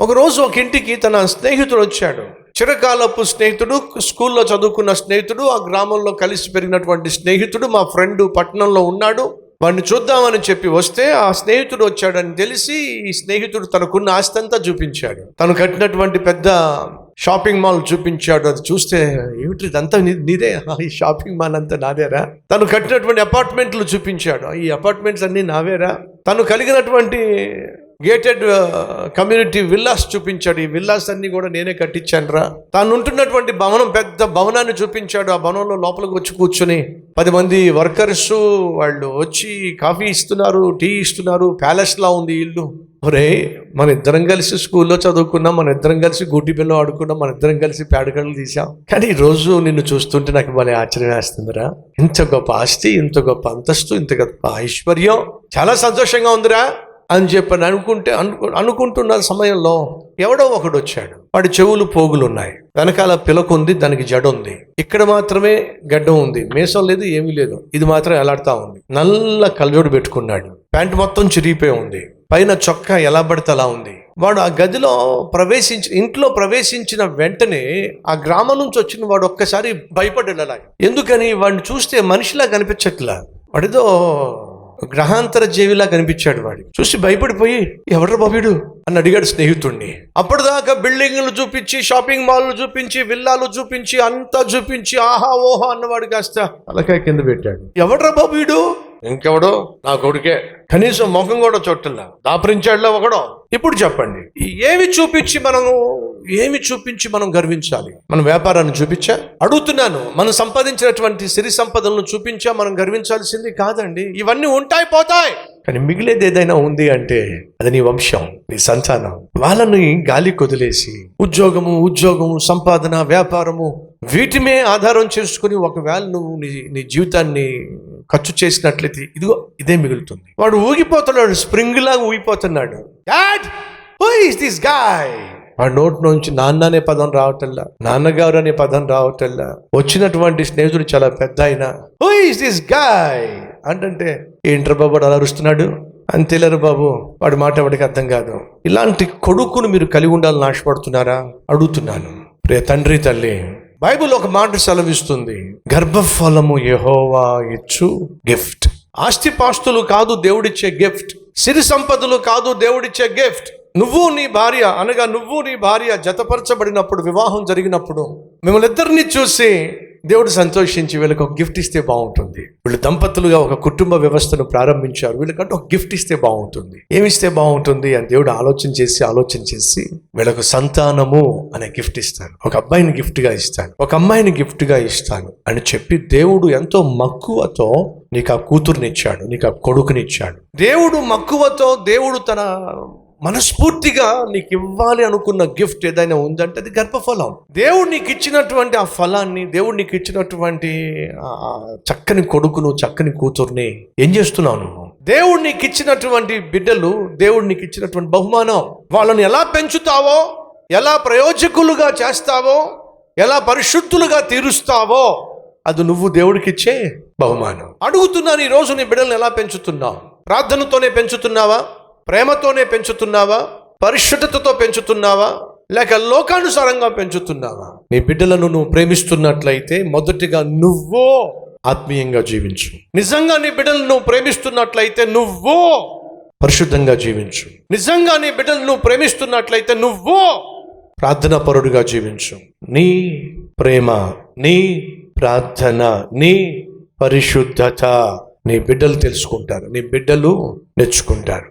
ఒకరోజు ఒక ఇంటికి తన స్నేహితుడు వచ్చాడు. చిరకాలపు స్నేహితుడు స్కూల్లో చదువుకున్న స్నేహితుడు ఆ గ్రామంలో కలిసి పెరిగినటువంటి స్నేహితుడు మా ఫ్రెండ్ పట్టణంలో ఉన్నాడు. వాడిని చూద్దామని చెప్పి వస్తే ఆ స్నేహితుడు వచ్చాడని తెలిసి ఈ స్నేహితుడు తనకున్న ఆస్తి అంతా చూపించాడు. తను కట్టినటువంటి పెద్ద షాపింగ్ మాల్ చూపించాడు. అది చూస్తే ఏమిటి ఇదంతా నీదే? ఈ షాపింగ్ మాల్ అంతా నాదేరా? తను కట్టినటువంటి అపార్ట్మెంట్లు చూపించాడు. ఈ అపార్ట్మెంట్స్ అన్నీ నావేరా? తను కలిగినటువంటి గేటెడ్ కమ్యూనిటీ విల్లాస్ చూపించాడు. ఈ విల్లాస్ అన్ని కూడా నేనే కట్టించాను రా తాను ఉంటున్నటువంటి భవనం పెద్ద భవనాన్ని చూపించాడు. ఆ భవనంలో లోపలికి వచ్చి కూర్చుని పది మంది వర్కర్స్ వాళ్ళు వచ్చి కాఫీ ఇస్తున్నారు టీ ఇస్తున్నారు. ప్యాలెస్ లా ఉంది ఇల్లు. ఒరే మన ఇద్దరం కలిసి స్కూల్లో చదువుకున్నాం మన ఇద్దరం కలిసి గుడ్డి పిల్ల ఆడుకున్నాం మన ఇద్దరం కలిసి పేడకళ్ళు తీసాం కానీ ఈరోజు రోజు నిన్ను చూస్తుంటే నాకు భలే ఆశ్చర్యం వేస్తుందిరా. ఇంత గొప్ప ఆస్తి ఇంత గొప్ప అంతస్తు ఇంత గొప్ప ఐశ్వర్యం. చాలా సంతోషంగా ఉందిరా. అని చెప్పని అనుకుంటే అనుకు అనుకుంటున్న సమయంలో ఎవడో ఒకడు వచ్చాడు. వాడి చెవులు పోగులు ఉన్నాయి వెనకాల పిలకు ఉంది దానికి జడ ఉంది. ఇక్కడ మాత్రమే గడ్డం ఉంది. మీసం లేదు ఏమీ లేదు. ఇది మాత్రం ఎలాడుతా ఉంది. నల్ల కలజోడు పెట్టుకున్నాడు. ప్యాంట్ మొత్తం చిరిగిపోయి ఉంది. పైన చొక్కా ఎలా పడితే అలా ఉంది. వాడు ఆ గదిలో ప్రవేశించి ఇంట్లో ప్రవేశించిన వెంటనే ఆ గ్రామం నుంచి వచ్చిన వాడు ఒక్కసారి భయపడ్డాడు అలా ఎందుకని వాడిని చూస్తే మనిషిలా కనిపించట్లా? వాడిదో గ్రహాంతర జీవిలా కనిపించాడు వాడి. చూసి భయపడిపోయి ఎవడ్రా బాబీడు అని అడిగాడు స్నేహితుడిని అప్పటిదాకా బిల్డింగ్లు చూపించి షాపింగ్ మాల్లు చూపించి విల్లాలు చూపించి అంతా చూపించి ఆహా ఓహా అన్నవాడు కాస్త అలకాయ కింద పెట్టాడు. ఎవడ్రా బాబీడు ఇంకెవడో? నా కొడుకే. కనీసం ముఖం కూడా చోట్ల దాపరించాడులో ఒకడో. ఇప్పుడు చెప్పండి. ఏమి చూపించి మనము ఏమి చూపించి మనం గర్వించాలి? మన వ్యాపారాన్ని చూపించా? అడుగుతున్నాను. మనం సంపాదించినటువంటి సిరి సంపదలను చూపించా? మనం గర్వించాల్సింది కాదండి. ఇవన్నీ ఉంటాయి పోతాయి. కానీ మిగిలేది ఏదైనా ఉంది అంటే అది నీ వంశం నీ సంతానం. వాళ్ళని గాలి కొదిలేసి ఉద్యోగము ఉద్యోగము సంపాదన వ్యాపారము వీటిమే ఆధారం చేసుకుని ఒకవేళ నువ్వు నీ నీ జీవితాన్ని ఖర్చు చేసినట్లయితే ఇదిగో ఇదే మిగులుతుంది. వాడు ఊగిపోతున్నాడు స్ప్రింగ్ లాగా ఊగిపోతున్నాడు డాడ్ ఇస్ దిస్ గాయ్ వాడి నోటి నుంచి నాన్న అనే పదం రావటల్లా నాన్నగారు అనే పదం రావటల్లా వచ్చినటువంటి స్నేహితుడు చాలా పెద్ద ఆయన హూ ఇస్ దిస్ గాయ్ అంటే ఏంట్రా బాబు వాడు అలా అరుస్తున్నాడు? అంతేలేరు బాబు వాడి మాట వాడికి అర్థం కాదు. ఇలాంటి కొడుకును మీరు కలిగి ఉండాలని ఆశపడుతున్నారా? అడుగుతున్నాను. రే తండ్రి తల్లి బైబిల్ ఒక మాట సెలవిస్తుంది. గర్భఫలము యహోవా ఇచ్చు గిఫ్ట్. ఆస్తిపాస్తులు కాదు దేవుడిచ్చే గిఫ్ట్. సిరి సంపదలు కాదు దేవుడిచ్చే గిఫ్ట్. నువ్వు నీ భార్య అనగా నువ్వు నీ భార్య జతపరచబడినప్పుడు వివాహం జరిగినప్పుడు మిమ్మల్ని ఇద్దరిని చూసి దేవుడు సంతోషించి వీళ్ళకి ఒక గిఫ్ట్ ఇస్తే బాగుంటుంది. వీళ్ళు దంపతులుగా ఒక కుటుంబ వ్యవస్థను ప్రారంభించారు. వీళ్ళకంటే ఒక గిఫ్ట్ ఇస్తే బాగుంటుంది. ఏమిస్తే బాగుంటుంది అని దేవుడు ఆలోచన చేసి ఆలోచన చేసి వీళ్ళకు సంతానము అనే గిఫ్ట్ ఇస్తాను ఒక అబ్బాయిని గిఫ్ట్గా ఇస్తాను ఒక అమ్మాయిని గిఫ్ట్గా ఇస్తాను అని చెప్పి దేవుడు ఎంతో మక్కువతో నీకు ఆ కూతురునిచ్చాడు నీకు ఆ కొడుకునిచ్చాడు. దేవుడు మక్కువతో దేవుడు తన మనస్ఫూర్తిగా నీకు ఇవ్వాలి అనుకున్న గిఫ్ట్ ఏదైనా ఉందంటే అది గర్భఫలం. దేవుడు నీకు ఇచ్చినటువంటి ఆ ఫలాన్ని దేవుడు నీకు ఇచ్చినటువంటి చక్కని కొడుకును చక్కని కూతుర్ని ఏం చేస్తున్నావు నువ్వు? దేవుడు నీకు ఇచ్చినటువంటి బిడ్డలు దేవుడు నీకు ఇచ్చినటువంటి బహుమానం వాళ్ళని ఎలా పెంచుతావో ఎలా ప్రయోజకులుగా చేస్తావో ఎలా పరిశుద్ధులుగా తీరుస్తావో అది నువ్వు దేవుడికిచ్చే బహుమానం. అడుగుతున్నాను ఈ రోజు నీ బిడ్డలను ఎలా పెంచుతున్నావు? ప్రార్థనతోనే పెంచుతున్నావా? ప్రేమతోనే పెంచుతున్నావా? పరిశుద్ధతతో పెంచుతున్నావా? లేక లోకానుసారంగా పెంచుతున్నావా? నీ బిడ్డలను నువ్వు ప్రేమిస్తున్నట్లయితే మొదటిగా నువ్వు ఆత్మీయంగా జీవించు. నిజంగా నీ బిడ్డలను నువ్వు ప్రేమిస్తున్నట్లయితే నువ్వు పరిశుద్ధంగా జీవించు. నిజంగా నీ బిడ్డలను నువ్వు ప్రేమిస్తున్నట్లయితే నువ్వు ప్రార్థనా పరుడుగా జీవించు. నీ ప్రేమ నీ ప్రార్థన నీ పరిశుద్ధత నీ బిడ్డలు తెలుసుకుంటారు. నీ బిడ్డలు నేర్చుకుంటారు.